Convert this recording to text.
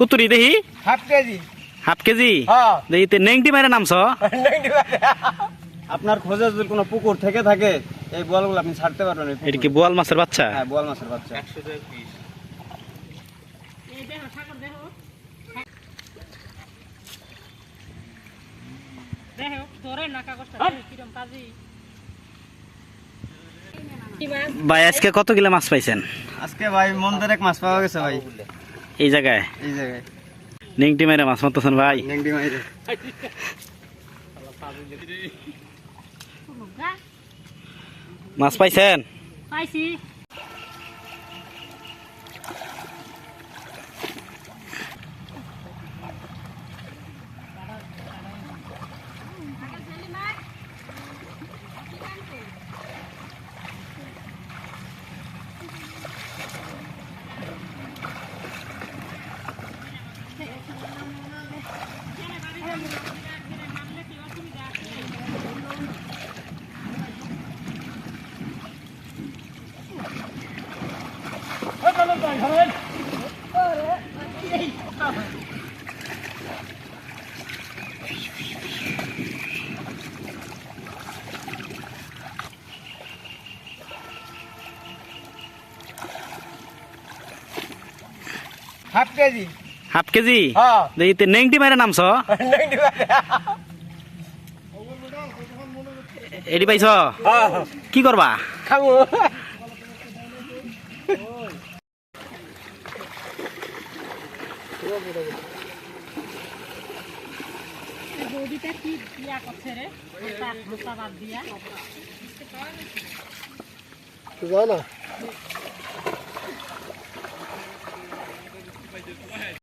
কুতুরি দেখি half kg. Half kg? হ্যাঁ। দেখি তে নেংটি মারে নামছ? আপনার খোঁজে যদি কোনো পুকুর থেকে থাকে এই বোয়ালগুলো আপনি ছাড়তে পারবেন এই পুকুরে। এটা কি বোয়াল মাছের বাচ্চা? হ্যাঁ বোয়াল মাছের বাচ্চা। ভাই আজকে কত কিলো মাছ পাইছেন? আজকে ভাই মন্দির এক মাছ পাওয়া গেছে ভাই। এই জায়গায়? এই জায়গায়। নেংটি মারে মাছ মারতেছেন ভাই। নেংটি মাইরে। মাছ পাইছেন? পাইছি। Half kg half kg? হ্যাঁ। দেখি তে নেংটি মারে নামছ? এডি পাইছ? হ্যাঁ। কি করবা? খাব বৌদিটা কি দিয়া করছে রে? মোটা বাদ দিয়া। জানা